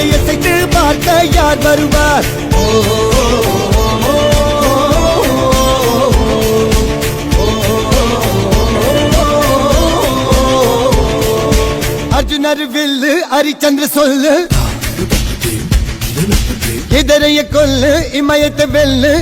அதை அசைத்து பார்க்க யார் வருவார்? அர்ஜுனர் வில்லு ஹரிச்சந்திர சொல்லு. இதரைய கொல்லு இமயத்தை வெல்லு.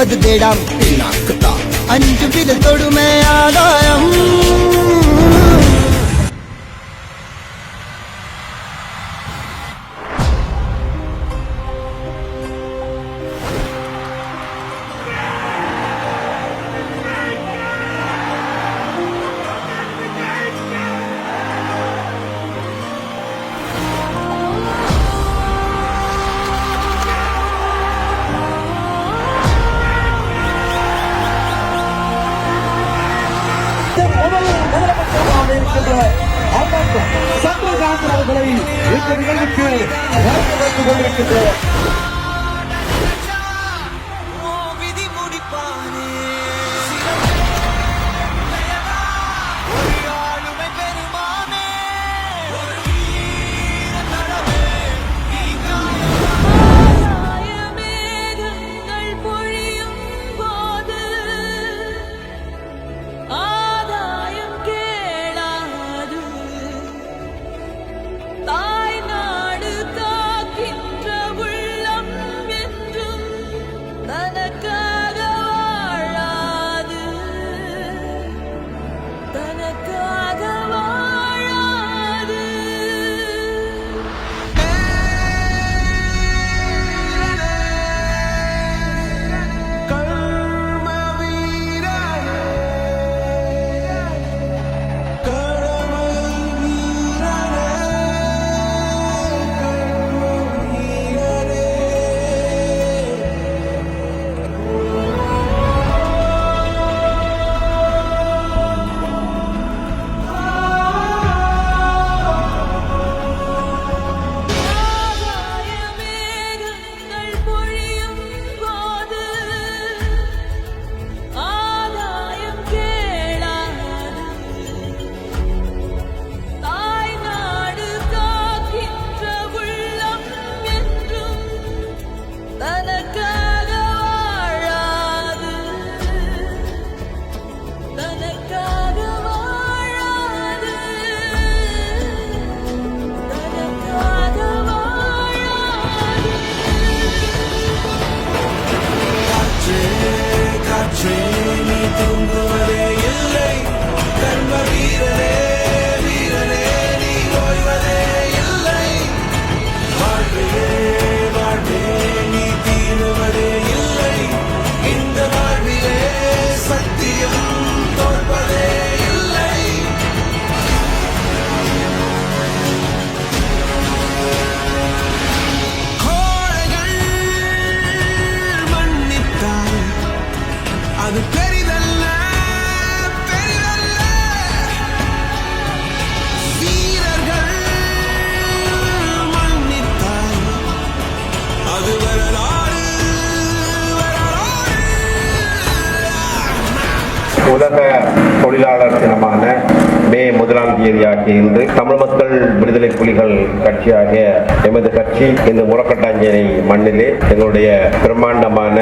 எஞ்சுவது தேடம். அஞ்சு வித தொடுமை ஆதாயம். மே முதலாம் இன்று தமிழ் மக்கள் விடுதலை புலிகள் கட்சியாக எமது கட்சி இந்த முரக்கட்டாஞ்சேரி மண்ணிலே எங்களுடைய பிரம்மாண்டமான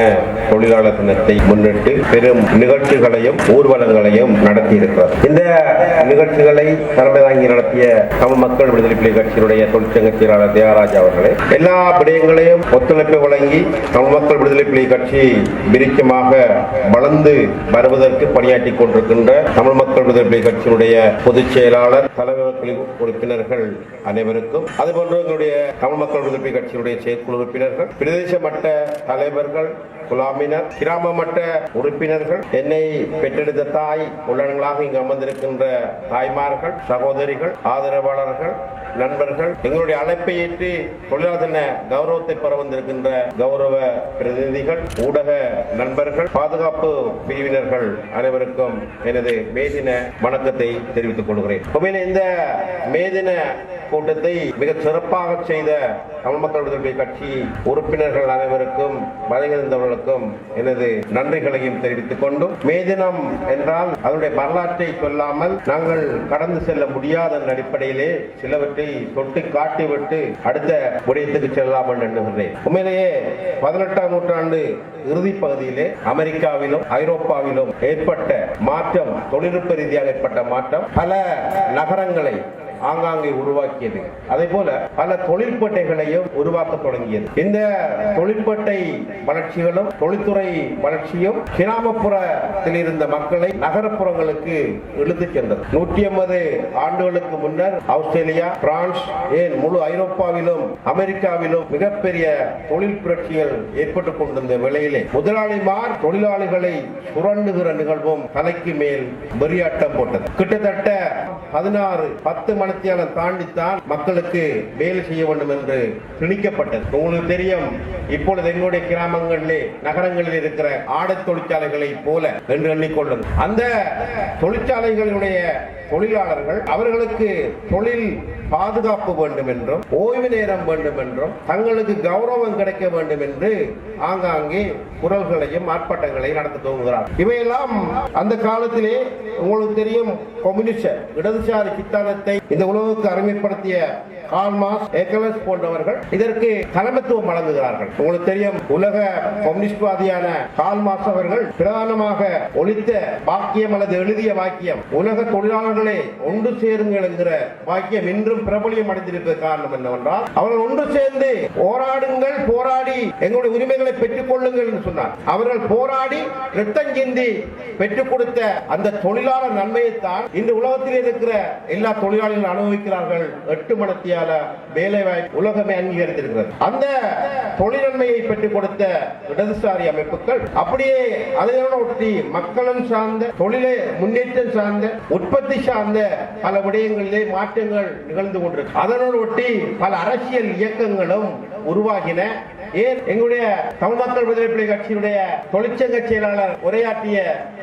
தொழிலாளர் தினத்தை முன்னிட்டு பெரும் நிகழ்ச்சிகளையும் ஊர்வலங்களையும் நடத்தி இருக்கிறது இந்த நிகழ்ச்சிகளை தலைமை தாங்கி நடத்திய தமிழ் மக்கள் விடுதலை புலி கட்சியினுடைய தொழிற்சங்க செயலாளர் தியாகராஜ் அவர்களே எல்லா விடயங்களையும் ஒத்துழைப்பு வழங்கி தமிழ் மக்கள் விடுதலை புலி கட்சி விருச்சமாக வளர்ந்து வருவதற்கு பணியாற்றி கொண்டிருக்கின்ற தமிழ் மக்கள் விடுதலை புலி கட்சியினுடைய பொதுச் செயலாளர் தலைமை தலைவர் உறுப்பினர்கள் அனைவருக்கும் அதுபோன்று எங்களுடைய தமிழ் மக்கள் விடுதலை கட்சியினுடைய செயற்குழு உறுப்பினர்கள் பிரதேச மட்ட தலைவர்கள் குலாமினர் கிராம மட்ட உறுப்பினர்கள் என்னை பெற்றெடுத்த தாய் உள்ளங்களாக இங்கு அமர்ந்திருக்கின்ற தாய்மார்கள் சகோதரிகள் ஆதரவாளர்கள் நண்பர்கள் எங்களுடைய அழைப்பை ஏற்று தொழிலாளர் கௌரவத்தை பெற வந்திருக்கின்ற கௌரவ பிரதிநிதிகள் ஊடக நண்பர்கள் பாதுகாப்பு பிரிவினர்கள் அனைவருக்கும் எனது மேதின வணக்கத்தை தெரிவித்துக் கொள்கிறேன். இந்த மேதின கூட்டத்தை மிக சிறப்பாக செய்த தமிழ் மக்கள் விடுதலை கட்சி உறுப்பினர்கள் அனைவருக்கும் வருகின்றவர்களுக்கும் எனது நன்றிகளையும் தெரிவித்துக் கொண்டும் மே தினம் என்றால் அதனுடைய வரலாற்றை சொல்லாமல் நாங்கள் கடந்து செல்ல முடியாத அடிப்படையிலே சிலவற்றை தொட்டு காட்டிவிட்டு அடுத்த விடயத்துக்கு செல்லலாம் எண்ணுகின்றேன். உண்மையிலேயே பதினெட்டாம் நூற்றாண்டு இறுதி பகுதியிலே அமெரிக்காவிலும் ஐரோப்பாவிலும் ஏற்பட்ட மாற்றம் தொழில்நுட்ப ரீதியாக ஏற்பட்ட மாற்றம் பல நகரங்களை ஆங்காங்கே உருவாக்கியது. அதே போல பல தொழிற்பேட்டைகளையும் உருவாக்க தொடங்கியது. இந்த தொழிற்பேட்டை வளர்ச்சிகளும் தொழில்துறை வளர்ச்சியும் கிராமப்புறத்தில் இருந்த மக்களை நகரப்புறங்களுக்கு இழுத்து சென்றது. நூற்றி ஐம்பது ஆண்டுகளுக்கு முன்னர் ஆஸ்திரேலியா பிரான்ஸ் ஏன் முழு ஐரோப்பாவிலும் அமெரிக்காவிலும் மிகப்பெரிய தொழில் புரட்சிகள் ஏற்பட்டுக் கொண்டிருந்த வேளையிலே முதலாளிமார் தொழிலாளிகளை சுரண்டுகிற நிகழ்வும் தலைக்கு மேல் வெறியாட்டம் போட்டது. கிட்டத்தட்ட பதினாறு பத்து மணித்தியாலம் தாண்டித்தான் மக்களுக்கு வேலை செய்ய வேண்டும் என்று திணிக்கப்பட்டது. உங்களுக்கு தெரியும் இப்பொழுது எங்களுடைய கிராமங்களிலே நகரங்களில் இருக்கிற ஆடை தொழிற்சாலைகளை போல என்று எண்ணிக்கொள்ளும் அந்த தொழிற்சாலைகளுடைய தொழிலாளர்கள் அவர்களுக்கு தொழில் பாதுகாப்பு வேண்டும் என்றும் ஓய்வு நேரம் வேண்டும் என்றும் தங்களுக்கு கௌரவம் கிடைக்க வேண்டும் என்று ஆங்காங்கே குரல்களையும் ஆர்ப்பாட்டங்களையும் நடத்த துவங்குகிறார் இவையெல்லாம் அந்த காலத்திலே உங்களுக்கு தெரியும் கம்யூனிஸ்ட் இடதுசாரி சித்தாந்தத்தை இந்த உலகுக்கு அறிமுகப்படுத்திய கால்மாஸ் ஏக்கலஸ் போன்றவர்கள் இதற்கு தலைமைத்துவம் வழங்குகிறார்கள். உங்களுக்கு தெரியும் உலக கம்யூனிஸ்ட்வாதியான கால்மாஸ் அவர்கள் பிரதானமாக ஒழித்த வாக்கியம் அல்லது எழுதிய வாக்கியம் உலக தொழிலாளர்களே ஒன்று சேருங்கள் என்கிற வாக்கியம் இன்றும் பிரபலியம் அடைந்திருப்பது காரணம் என்னவென்றால் அவர்கள் ஒன்று சேர்ந்து போராடுங்கள் போராடி எங்களுடைய உரிமைகளை பெற்றுக் கொள்ளுங்கள் என்று சொன்னார். அவர்கள் போராடி ரத்தம் சிந்தி பெற்றுக் கொடுத்த அந்த தொழிலாளர் நன்மையைத்தான் இந்த உலகத்தில் இருக்கிற எல்லா தொழிலாளிகளும் அனுபவிக்கிறார்கள். எட்டு மணத்தியால வேலை வாய்ப்பு உலகமே அங்கீகரித்திருக்கிறது. அந்த தொழிலன்மையை பெற்றுக் கொடுத்த இடதுசாரி அமைப்புகள் அப்படியே அதனோடு ஒட்டி மக்களும் சார்ந்த தொழிலை முன்னேற்றம் சார்ந்த உற்பத்தி சார்ந்த பல விடயங்களிலே மாற்றங்கள் நிகழ்ந்து கொண்டிருக்கு. அதனோடு ஒட்டி பல அரசியல் இயக்கங்களும் உருவாகின. ஏன்? எங்களுடைய தமிழ் மக்கள் விடுதலை புலி கட்சியினுடைய தொழிற்சங்க செயலாளர் உரையாற்றிய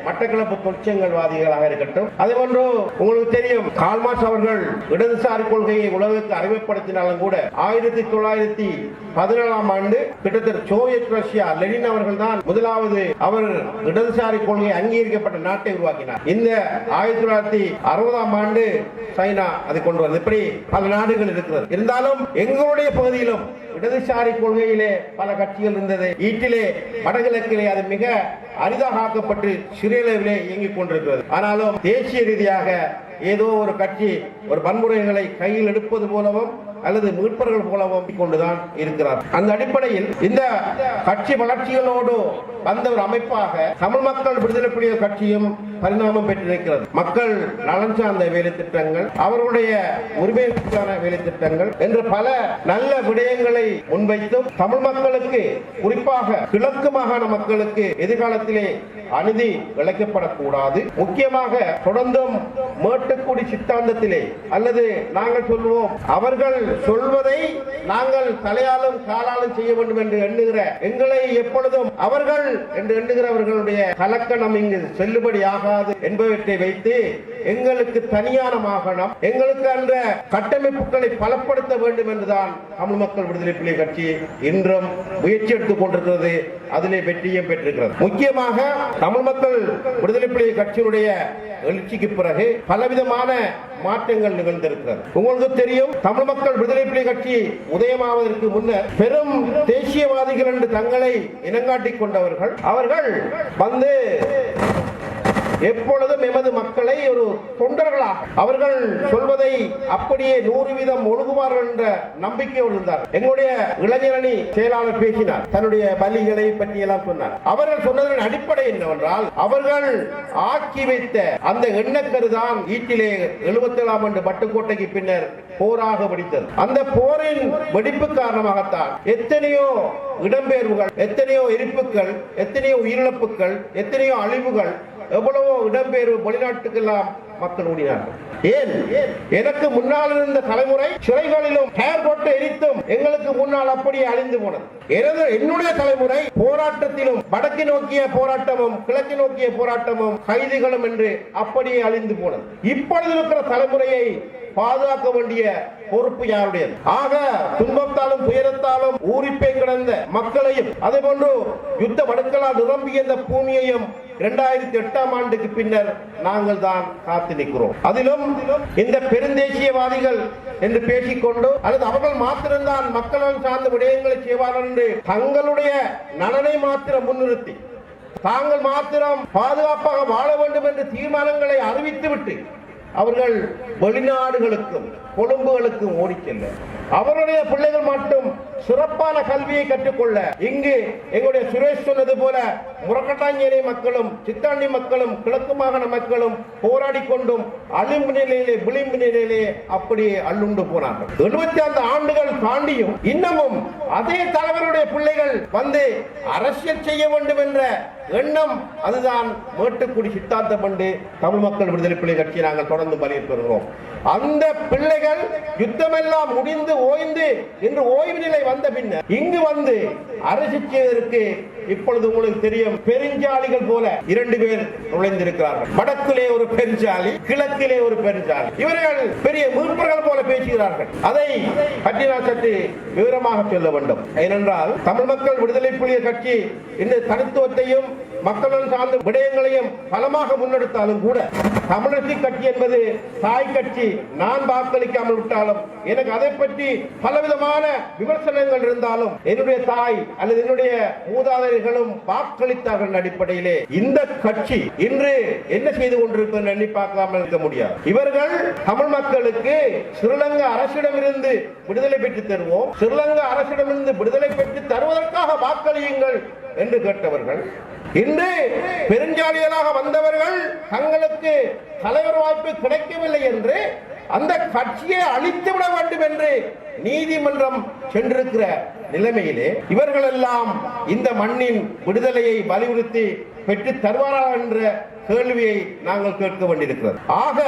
மட்டக்களப்பு தொழிற்சங்கவாதிகளாக இருக்கட்டும். அதேபோன்று உங்களுக்கு தெரியும் கால்மாஸ் அவர்கள் இடதுசாரி கொள்கையை உலகுக்கு அறிமுகப்படுத்தினாலும் கூட ஆயிரத்தி தொள்ளாயிரத்தி பதினேழாம் ஆண்டு கிட்டத்தட்ட சோவியத் ரஷ்யா லெனின் அவர்கள் தான் முதலாவது அவர் இடதுசாரி கொள்கை அங்கீகரிக்கப்பட்ட நாட்டை உருவாக்கினார். இந்த ஆயிரத்தி தொள்ளாயிரத்தி அறுபதாம் ஆண்டு சைனா அதை கொண்டு வந்தது. இப்படி பல நாடுகள் இருக்கிறது. இருந்தாலும் எங்களுடைய பகுதியிலும் இடதுசாரி கொள்கையிலே பல கட்சிகள் இருந்தது. ஈட்டிலே வடகிழக்கிலே அது மிக அரிதாக ஆக்கப்பட்டு சிறியளவிலே இயங்கிக் கொண்டிருக்கிறது. ஆனாலும் தேசிய ரீதியாக ஏதோ ஒரு கட்சி ஒரு வன்முறைகளை கையில் எடுப்பது போலவும் அல்லது மீட்பர்கள் போலவும் கொண்டுதான் இருக்கிறார். அந்த அடிப்படையில் இந்த கட்சி வளர்ச்சிகளோடு வந்த ஒரு அமைப்பாக தமிழ் மக்கள் விடுதலை புலிகள் கட்சியும் பரிணாமம் பெற்றிருக்கிறது. மக்கள் நலன் சார்ந்த வேலை திட்டங்கள் அவர்களுடைய உரிமைக்கான வேலை திட்டங்கள் என்று பல நல்ல விடயங்களை முன்வைத்தும் தமிழ் மக்களுக்கு குறிப்பாக கிழக்கு மாகாண மக்களுக்கு எதிர்காலத்திலே அநீதி இழைக்கப்படக்கூடாது முக்கியமாக தொடர்ந்தும் மேட்டுக்குடி சித்தாந்தத்திலே அல்லது நாங்கள் சொல்லுவோம் அவர்கள் சொல்வதை நாங்கள் தலையாலும் காலாலும் செய்ய வேண்டும் என்று எண்ணுகிற எங்களை எப்பொழுதும் அவர்கள் என்று எண்ணுகிறவர்களுடைய கலக்கணம் இங்கு செல்லுபடி ஆகாது என்பவற்றை வைத்து எங்களுக்கு தனியான மாகாணம். எங்களுக்கு அந்த கட்டமைப்புகளை பலப்படுத்த வேண்டும் என்றுதான் தமிழ் மக்கள் விடுதலை புலி கட்சி இன்றும் முயற்சி எடுத்துக் கொண்டிருக்கிறது. அதிலே வெற்றியும் பெற்றிருக்கிறது. முக்கியமாக தமிழ் மக்கள் விடுதலை புலி கட்சியினுடைய எழுச்சிக்கு பிறகு பலவிதமான மாற்றங்கள் நிகழ்ந்திருக்கிறது. உங்களுக்கு தெரியும் தமிழ் மக்கள் விடுதலை புலி கட்சி உதயமாவதற்கு முன்னர் பெரும் தேசியவாதிகள் என்று தங்களை இனங்காட்டிக் கொண்டவர்கள். அவர்கள் வந்து எப்பொழுதும் எமது மக்களை ஒரு தொண்டர்களாக. அவர்கள் சொல்வதை அப்படியே நூறு வீதம் ஒழுகுவார்கள் என்ற நம்பிக்கையோடு இருந்தார். எங்களுடைய இளைஞரணி செயலாளர் பேசினார். தன்னுடைய பலிகளை பற்றி எல்லாம் சொன்னார். அவர்கள் சொன்னதன் அடிப்படை என்னவென்றால் அவர்கள் ஆக்கி வைத்த அந்த எண்ணக்கருதான் ஈட்டிலே எழுபத்தி ஏழாம் ஆண்டு பட்டுக்கோட்டைக்கு பின்னர் போராக வெடித்தது. அந்த போரின் வெடிப்பு காரணமாகத்தான் எத்தனையோ இடம்பெயர்வுகள் எத்தனையோ எரிப்புகள் எத்தனையோ உயிரிழப்புகள் எத்தனையோ அழிவுகள் எவ்வளவோ இடம்பெயர்வு வெளிநாட்டுக்கெல்லாம் மக்கள் ஓடினார்கள் ஏன்? எனக்கு முன்னால் இருந்த தலைமுறை சிறைகளிலும் டயர் போட்டு எரித்தும் எங்களுக்கு முன்னால் அப்படியே அழிந்து போனது. எனது என்னுடைய தலைமுறை போராட்டத்திலும் வடக்கு நோக்கிய போராட்டமும் கிழக்கு நோக்கிய போராட்டமும் கைதிகளும் என்று அப்படியே அழிந்து போனது. இப்பொழுது இருக்கிற தலைமுறையை பாதுகாக்க வேண்டிய பொறுப்பு யாருடையது? ஆக துன்பத்தாலும் துயரத்தாலும் ஊறிப்பே கிடந்த மக்களையும் அதே போன்று யுத்த வடுக்களால் நிரம்பிய இந்த பூமியையும் இரண்டாயிரத்தி எட்டாம் ஆண்டுக்கு பின்னர் நாங்கள் தான் காத்து நிற்கிறோம். அதிலும் இந்த பெருந்தேசியவாதிகள் என்று பேசிக்கொண்டு அல்லது அவர்கள் மாத்திரம்தான் மக்களும் சார்ந்த விடயங்களை செய்வார்கள் என்று தங்களுடைய நலனை மாத்திரம் முன்னிறுத்தி தாங்கள் மாத்திரம் பாதுகாப்பாக வாழ வேண்டும் என்று தீர்மானங்களை அறிவித்துவிட்டு அவர்கள் வெளிநாடுகளுக்கும் கொழும்புகளுக்கும் ஓடி அவருடைய பிள்ளைகள் மட்டும் சிறப்பான கல்வியை கற்றுக்கொள்ள இங்கு எங்களுடைய சுரேஷ் சொன்னது போல முரக்கட்டாஞ்சேரி மக்களும் சித்தாண்டி மக்களும் கிழக்கு மாகாண மக்களும் போராடி கொண்டும் அழிம்பு நிலையிலே விளிம்பு நிலையிலே அப்படியே அள்ளுண்டு போனார்கள். எழுபத்தி ஐந்து ஆண்டுகள் தாண்டியும் இன்னமும் அதே தலைவருடைய பிள்ளைகள் வந்து அரசியல் செய்ய வேண்டும் என்ற எண்ணம் அதுதான் மேட்டுக்குடி சித்தாந்தம் என்று தமிழ் மக்கள் விடுதலை பிள்ளை கட்சி நாங்கள் தொடர்ந்து வலியுறுத்தி வருகிறோம் அந்த பிள்ளைகள் யுத்தமெல்லாம் முடிந்து ஓய்ந்து இன்று ஓய்வு நிலை வந்த பின்னர் இங்கு வந்து அரசு செய்வதற்கு இப்பொழுது உங்களுக்கு தெரியும் பெருஞ்சாலிகள் போல இரண்டு பேர் நுழைந்திருக்கிறார்கள். வடக்கிலே ஒரு பெருஞ்சாலி கிழக்கிலே ஒரு பெருஞ்சாலி. இவர்கள் பெரிய மீன்பர்கள் போல பேசுகிறார்கள். அதை பற்றி நான் சற்று விவரமாக சொல்ல வேண்டும். ஏனென்றால் தமிழ் மக்கள் விடுதலை புலிய கட்சி இந்த தனித்துவத்தையும் மக்களுடன் சார்ந்த விடயங்களையும் பலமாக முன்னெடுத்தாலும் கூட தமிழரசு கட்சி என்பது தாய் கட்சி நான் வாக்களிக்காமல் விட்டாலும் எனக்கு அதை பற்றி பலவிதமான விமர்சனங்கள் இருந்தாலும் என்னுடைய தாய் அல்லது என்னுடைய மூதாதையர்களும் வாக்களித்தார்கள் அடிப்படையிலே இந்த கட்சி இன்று என்ன செய்து கொண்டிருப்பது எண்ணி பார்க்காமல் இருக்க முடியாது. இவர்கள் தமிழ் மக்களுக்கு ஸ்ரீலங்கா அரசிடமிருந்து விடுதலை பெற்று தருவோம். ஸ்ரீலங்கா அரசிடமிருந்து விடுதலை பெற்று தருவதற்காக வாக்களியுங்கள் என்று கேட்டவர்கள் இன்று பெருஞ்சாலியலாக வந்தவர்கள் தங்களுக்கு தலைவர் வாய்ப்பு கிடைக்கவில்லை என்று அந்த கட்சியை அழித்து விட வேண்டும் என்று நீதிமன்றம் சென்றிருக்கிற நிலைமையிலே இவர்கள் எல்லாம் இந்த மண்ணின் விடுதலையை வலியுறுத்தி பெற்று தருவாரா என்ற கேள்வியை நாங்கள் கேட்க வேண்டியிருக்கிறது. ஆக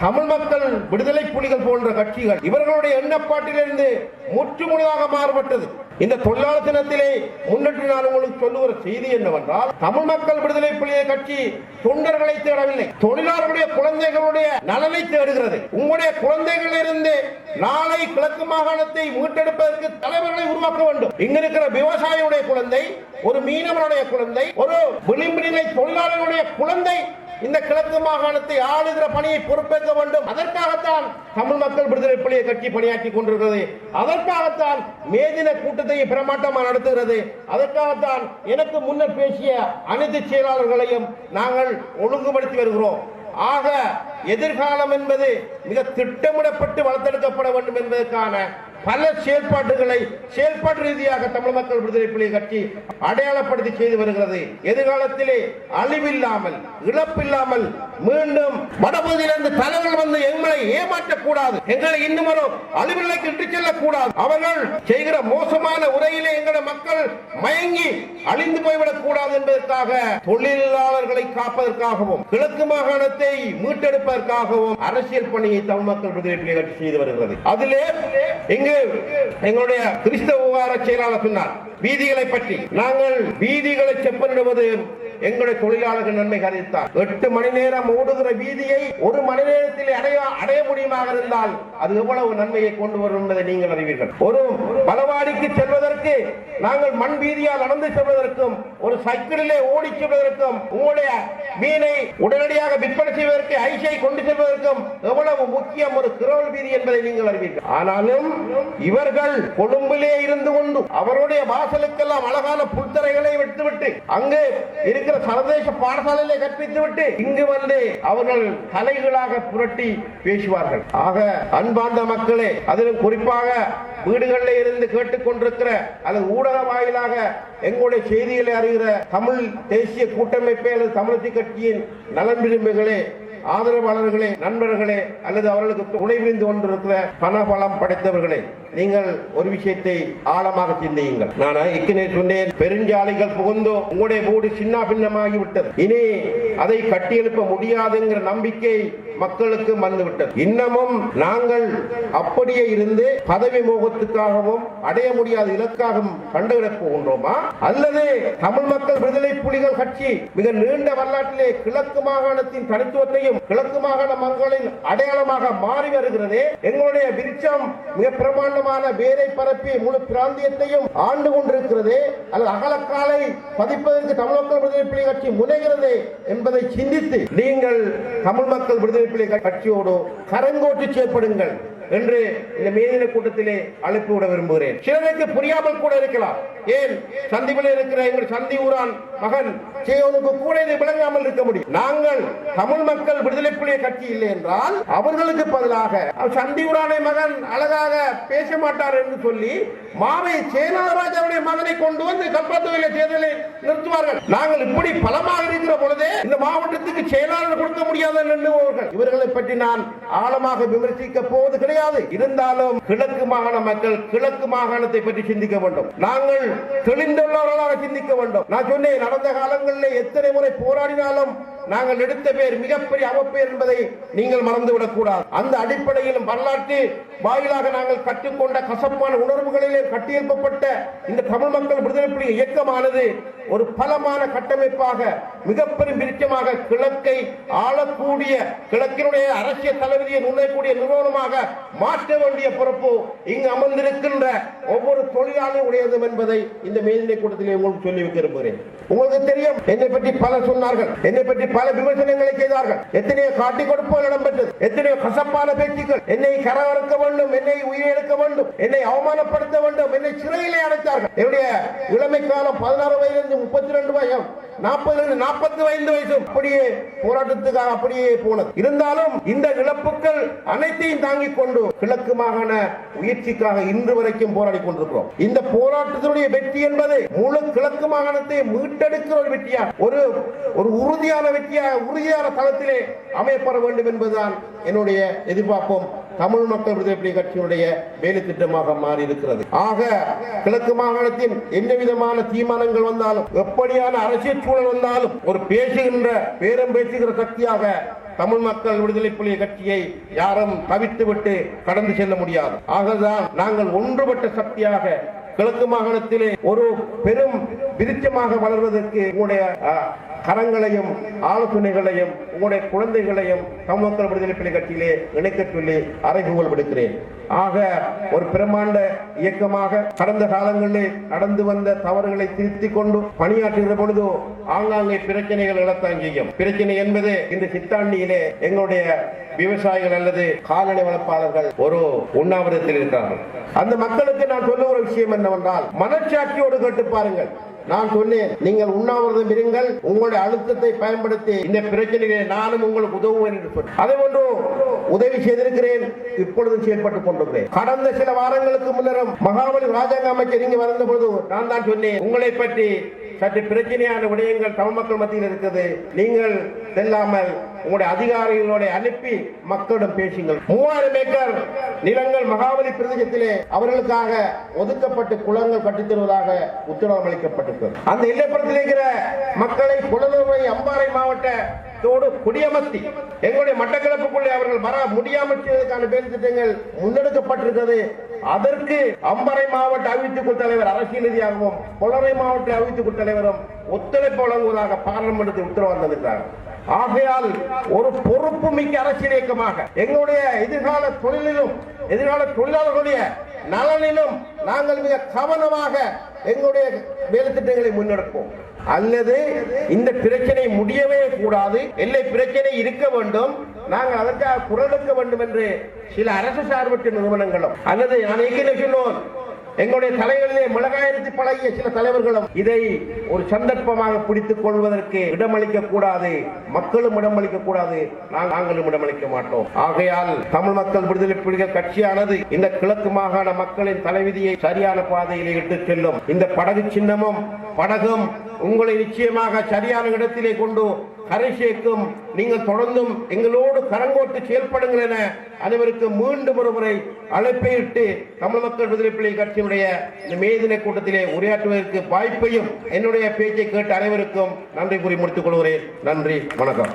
தமிழ் மக்கள் விடுதலை புலிகள் போன்ற கட்சிகள் இவர்களுடைய எண்ணப்பாட்டிலிருந்து முற்றுமுழுதாக மாறுபட்டது. இந்த தொழிலாளர் தினத்திலே முன்னிட்டு நான் உங்களுக்கு சொல்லுகிற செய்தி என்னவென்றால் தமிழ் மக்கள் விடுதலை புலிகள் கட்சி தொண்டர்களை தேடவில்லை. தொழிலாளர்களுடைய குழந்தைகளுடைய நலனை தேடுகிறது. உங்களுடைய குழந்தைகளிலிருந்து நாளை கிழக்கு மாகாணத்தை மீட்டெடுப்பதற்கு தலைவர்களை உருவாக்க வேண்டும். இங்க இருக்கிற விவசாயியுடைய குழந்தை ஒரு மீனவனுடைய குழந்தை ஒரு விளிம்பு நிலை தொழிலாளர்களுடைய குழந்தை இந்த கிழக்கு மாகாணத்தை ஆளுகிற பணியை பொறுப்பேற்க வேண்டும். அதற்காகத்தான் தமிழ் மக்கள் விடுதலை புலியை கட்சி பணியாற்றி கொண்டிருக்கிறது. அதற்காகத்தான் மேதின கூட்டத்தை பிரமாட்டமாக நடத்துகிறது. அதற்காகத்தான் எனக்கு முன்னர் பேசிய அனைத்து செயலாளர்களையும் நாங்கள் ஒழுங்குபடுத்தி வருகிறோம். ஆக எதிர்காலம் என்பது மிக திட்டமிடப்பட்டு வளர்த்தெடுக்கப்பட வேண்டும் என்பதற்கான பல செயல்பாடுகளை செயல்பாடு ரீதியாக தமிழ் மக்கள் விடுதலை புலி கட்சி அடையாளப்படுத்தி செய்து வருகிறது. எதிர்காலத்திலே அழிவில்லாமல் இழப்பில்லாமல் மீண்டும் வடபகுதியிலிருந்து தலைவர்கள் வந்து எங்களை ஏமாற்றக்கூடாது. எங்களை இன்னும் ஒரு அழிவு நிலைக்கு இட்டு செல்லக்கூடாது. அவர்கள் செய்கிற மோசமான உரையிலே எங்களை மக்கள் மயங்கி அழிந்து போய்விடக் கூடாது என்பதற்காக தொழிலாளர்களை காப்பதற்காகவும் கிழக்கு மாகாணத்தை மீட்டெடுப்பதற்காகவும் அரசியல் பணியை தமிழ் மக்கள் விடுதலை புலி கட்சி செய்து வருகிறது. அதிலே இங்கு எங்களுடைய கிறிஸ்தவ விவகார செயலாளர் சொன்னார். வீதிகளை பற்றி. நாங்கள் வீதிகளை செப்பனிடுவது எங்களுடைய தொழிலாளர்கள் நன்மை கருதித்தார். எட்டு மணி நேரம் ஓடுகிற வீதியை ஒரு மணி நேரத்தில் அடைய அடைய முடியுமாக இருந்தால் அது எவ்வளவு நன்மையை கொண்டு வரும் என்பதை நீங்கள் அறிவீர்கள். ஒரு பலவாடிக்கு செல்வதற்கு நாங்கள் மண் வீதியால் நடந்து செல்வதற்கும் ஒரு சைக்கிளிலே ஓடி செல்வதற்கும் உங்களுடைய மீனை உடனடியாக விற்பனை செய்வதற்கு ஐஷை கொண்டு செல்வதற்கும் எவ்வளவு முக்கியம் ஒரு கிரோல் வீதி என்பதை நீங்கள் அறிவீர்கள். ஆனாலும் இவர்கள் கொழும்பிலே இருந்து கொண்டு அவருடைய வாசலுக்கெல்லாம் அழகான புல்தரைகளை விட்டுவிட்டு அங்கே இருக்கிற சர்வதேச பாடசாலையிலே கற்பித்து விட்டு இங்கு வந்து அவர்கள் தலைகளாக புரட்டி பேசுவார்கள். ஆக அன்பார்ந்த மக்களே அதிலும் குறிப்பாக வீடுகளில் இருந்து கேட்டுக்கொண்டிருக்கிற அல்லது ஊடக வாயிலாக எங்களுடைய செய்திகளை அறிகிற தமிழ் தேசிய கூட்டமைப்பை அல்லது தமிழக கட்சியின் நலன் விரும்புகளே ஆதரவாளர்களே நண்பர்களே அல்லது அவர்களுக்கு துணை புரிந்து கொண்டிருக்கிற பணபலம் படைத்தவர்களே நீங்கள் ஒரு விஷயத்தை ஆழமாக சிந்தியுங்கள். நான் இக்கினே சொன்னேன் பெருஞ்சாலைகள் புகுந்தோ உங்களுடைய வீடு சின்ன பின்னமாகி விட்டது இனி அதை கட்டியெழுப்ப முடியாதுங்கிற நம்பிக்கை மக்களுக்கு வந்துவிட்டது. இன்னமும் நாங்கள் அப்படியே இருந்து பதவி மோகத்துக்காகவும் அடைய முடியாத இலக்காகவும் கண்டுகிடப் போகின்றோமா? அல்லது தமிழ் மக்கள் விடுதலை புலிகள் கட்சி மிக நீண்ட வரலாற்றிலே கிழக்கு மாகாணத்தின் தனித்துவத்தையும் கிழக்கு மாகாண மக்களின் அடையாளமாக மாறி வருகிறதே? எங்களுடைய விருட்சம் மிக பிரமாண்டமான வேரை பரப்பி முழு பிராந்தியத்தையும் ஆண்டு கொண்டிருக்கிறது அல்லது அகலக்காலை பதிப்பதற்கு தமிழ் மக்கள் விடுதலை புலி கட்சி முனைகிறது என்பதை சிந்தித்து நீங்கள் தமிழ் மக்கள் விடுதலை புலி கட்சியோடு கரங்கோட்டு செயற்படுங்கள் என்று இந்த மேதின கூட்டத்திலே அழைப்பு விட விரும்புகிறேன். சிலருக்கு புரியாமல் கூட இருக்கலாம். ஏன்? சந்திப்பில் இருக்கிற எங்கள் சந்தி ஊரான் மகன் சேவனுக்கு கூட இதை விளங்காமல் இருக்க முடியும். நாங்கள் தமிழ் மக்கள் விடுதலை புலிய கட்சி இல்லை என்றால் அவர்களுக்கு பதிலாக அவர் சந்தி மகன் அழகாக பேச மாட்டார் என்று சொல்லி மாவை சேனாராஜாவுடைய மகனை கொண்டு வந்து கல்பாத்துவையில தேர்தலை நிறுத்துவார்கள். நாங்கள் இப்படி பலமாக இருக்கிற பொழுதே இந்த மாவட்டத்துக்கு செயலாளர் கொடுக்க முடியாத எண்ணுபவர்கள் இவர்களை பற்றி நான் ஆழமாக விமர்சிக்க போவது கிடையாது. இருந்தாலும் கிழக்கு மாகாண மக்கள் கிழக்கு மாகாணத்தை பற்றி சிந்திக்க வேண்டும். நாங்கள் தெளிந்துள்ளவர்களாக சிந்திக்க வேண்டும். நான் சொன்னேன் கடந்த காலங்களில் எத்தனை முறை போராடினாலும் நாங்கள் எடுத்த பேர் மிகப்பெரிய அவப்பேர் என்பதை நீங்கள் மறந்துவிடக் கூடாது அந்த அடிப்படையிலும் வரலாற்று வாயிலாக நாங்கள் கற்றுக்கொண்ட கசப்பான உணர்வுகளிலே கட்டியெழுப்பப்பட்ட இந்த தமிழ் மக்கள் விடுதலை புலி இயக்கமானது ஒரு பலமான கட்டமைப்பாக மிகப்பெரும் விருட்சமாக கிழக்கை ஆளக்கூடிய கிழக்கினுடைய அரசியல் தளபதியை நுழையக்கூடிய நிறுவனமாக மாற்ற வேண்டிய பொறுப்பு இங்கு அமர்ந்திருக்கின்ற ஒவ்வொரு தொழிலாளி உடையதும் என்பதை இந்த மேல்நிலை கூட்டத்திலே உங்களுக்கு சொல்லி வைக்க விரும்புகிறேன். உங்களுக்கு தெரியும் என்னை பற்றி பல சொன்னார்கள் என்னை பற்றி பல விமர்சனங்களை செய்தார்கள் எத்தனையோ காட்டி கொடுப்போல் இடம்பெற்றது எத்தனையோ கசப்பான பேச்சுக்கள் என்னை கரவறுக்க வேண்டும் என்னை உயிரிழக்க வேண்டும் என்னை அவமானப்படுத்த வேண்டும் என்னை சிறையிலே அடைத்தார்கள். என்னுடைய இளமை காலம் பதினாறு வயதிலிருந்து முப்பத்தி ரெண்டு வயது நாற்பது நாற்பத்தி ஐந்து வயசு அப்படியே போராட்டத்துக்காக அப்படியே போனது. இருந்தாலும் இந்த இழப்புகள் அனைத்தையும் தாங்கிக் கொண்டு கிழக்கு மாகாண முயற்சிக்காக இன்று வரைக்கும் போராடி கொண்டிருக்கிறோம். இந்த போராட்டத்தினுடைய வெற்றி என்பது முழு கிழக்கு மாகாணத்தை மீட்டெடுக்கிற ஒரு வெற்றியா ஒரு ஒரு உறுதியான வெற்றியா உறுதியான தளத்திலே அமையப்பட வேண்டும் என்பதுதான் என்னுடைய எதிர்பார்ப்பும். தமிழ் மக்கள் விடுதலை கட்சியினுடைய வேலை திட்டமாக மாறி இருக்கிறது ஆக கிழக்கு மாகாணத்தின் எந்த விதமான தீர்மானங்கள் வந்தாலும் எப்படியான அரசியல் சூழல் வந்தாலும் ஒரு பேசுகின்ற பேரம் பேசுகிற சக்தியாக தமிழ் மக்கள் விடுதலை புலி கட்சியை யாரும் தவித்துவிட்டு கடந்து செல்ல முடியாது. ஆகதான் நாங்கள் ஒன்றுபட்ட சக்தியாக கிழக்கு மாகாணத்திலே ஒரு பெரும் விருட்சமாக வளர்வதற்கு உங்களுடைய கரங்களையும் ஆலோசனைகளையும் உங்களுடைய குழந்தைகளையும் தமிழ்மக்கள் விடுதலை பிள்ளை கட்சியிலே இணைக்கச் சொல்லி அறைகூவல் விடுக்கிறேன். ஆக ஒரு பிரம்மாண்ட இயக்கமாக கடந்த காலங்களிலே நடந்து வந்த தவறுகளை திருத்திக் கொண்டு பணியாற்றுகிற பொழுது ஆங்காங்கே பிரச்சனைகள் இடத்தான் செய்யும் பிரச்சனை என்பது இந்த சித்தாண்டியிலே எங்களுடைய விவசாயிகள் அல்லது கால்நடை வளர்ப்பாளர்கள் ஒரு உண்ணாவிரத்தில் இருக்கிறார்கள் அந்த மக்களுக்கு நான் சொல்லுகிற விஷயம் என்னவென்றால் மனச்சாட்சியோடு கேட்டு பாருங்கள். நான் சொன்னேன் நீங்கள் உண்ணாவிரதம் இருங்கள் உங்களுடைய அழுத்தத்தை பயன்படுத்தி இந்த பிரச்சனைகளை நானும் உங்களுக்கு உதவுவேன் என்று சொன்னேன். அதே போன்று உதவி செய்திருக்கிறேன் இப்பொழுது செயல்பட்டுக் கொண்டிருக்கிறேன். கடந்த சில வாரங்களுக்கு முன்னரும் மகாபலி ராஜாங்க அமைச்சர் இங்கு வந்த பொழுது நான் தான் சொன்னேன் உங்களை பற்றி சற்று பிரச்சனையான விடயங்கள் தமிழ் மக்கள் மத்தியில் இருக்கிறது நீங்கள் செல்லாமல் உங்களுடைய அதிகாரிகளோட அனுப்பி மக்களிடம் பேசுங்கள். மூவாயிரம் ஏக்கர் நிலங்கள் மகாபலி பிரதேசத்திலே அவர்களுக்காக ஒதுக்கப்பட்டு குளங்கள் கட்டித்தருவதாக உத்தரவு அளிக்கப்பட்டிருக்கிறது. அந்த எல்லைப்புறத்தில் இருக்கிற மக்களை புலனறுவை அம்பாறை மாவட்டத்தோடு குடியமர்த்தி எங்களுடைய மட்டக்களப்புக்குள்ளே அவர்கள் வர முடியாமல் செய்வதற்கான வேலை திட்டங்கள் முன்னெடுக்கப்பட்டிருக்கிறது. அதற்கு அம்பரை மாவட்ட அபிவிருத்தி தலைவர் அரசியல் ரீதியாகவும் கொளரை மாவட்ட அபிவிருத்தி தலைவரும் ஒத்துழைப்பு வழங்குவதாக பாராளுமன்றத்தில் உத்தரவு வந்திருக்கிறார் ஆகையால் ஒரு பொறுப்பு மிக்க அரசியல் இயக்கமாக எங்களுடைய எதிர்கால தொழிலிலும் எதிர்கால தொழிலாளர்களுடைய நலனிலும் நாங்கள் மிக கவனமாக எங்களுடைய வேலை திட்டங்களை முன்னெடுப்போம். அல்லது இந்த பிரச்சனை முடியவே கூடாது. எல்லை பிரச்சனை இருக்க வேண்டும். நாங்கள் அதற்காக குரல் எடுக்க வேண்டும் என்று சில அரசு சார்பற்ற நிறுவனங்களும் அல்லது நான் ஏற்கனவே சொன்னோம் எங்களுடைய தலைகளிலே மிளகாயிரத்தி பழகிய சில தலைவர்களும் இதை ஒரு சந்தர்ப்பமாக பிடித்துக் கொள்வதற்கு இடமளிக்க கூடாது. மக்களும் இடமளிக்க கூடாது. நாங்கள் நாங்களும் இடமளிக்க மாட்டோம். ஆகையால் தமிழ் மக்கள் விடுதலை புலிகள் கட்சியானது இந்த கிழக்கு மாகாண மக்களின் தலைவிதியை சரியான பாதையிலே இட்டு செல்லும். இந்த படகு சின்னமும் படகும் உங்களை நிச்சயமாக சரியான இடத்திலே கொண்டு கரை சேர்க்கும் நீங்கள் தொடர்ந்தும் எங்களோடு கரங்கோட்டு செயல்படுங்கள் என அனைவருக்கும் மீண்டும் ஒரு முறை அழைப்பை இட்டு தமிழ் மக்கள் விடுதலை பிள்ளை கட்சியினுடைய இந்த மேதின கூட்டத்திலே உரையாற்றுவதற்கு வாய்ப்பையும் என்னுடைய பேச்சை கேட்டு அனைவருக்கும் நன்றி கூறி முடித்துக் கொள்கிறேன். நன்றி வணக்கம்.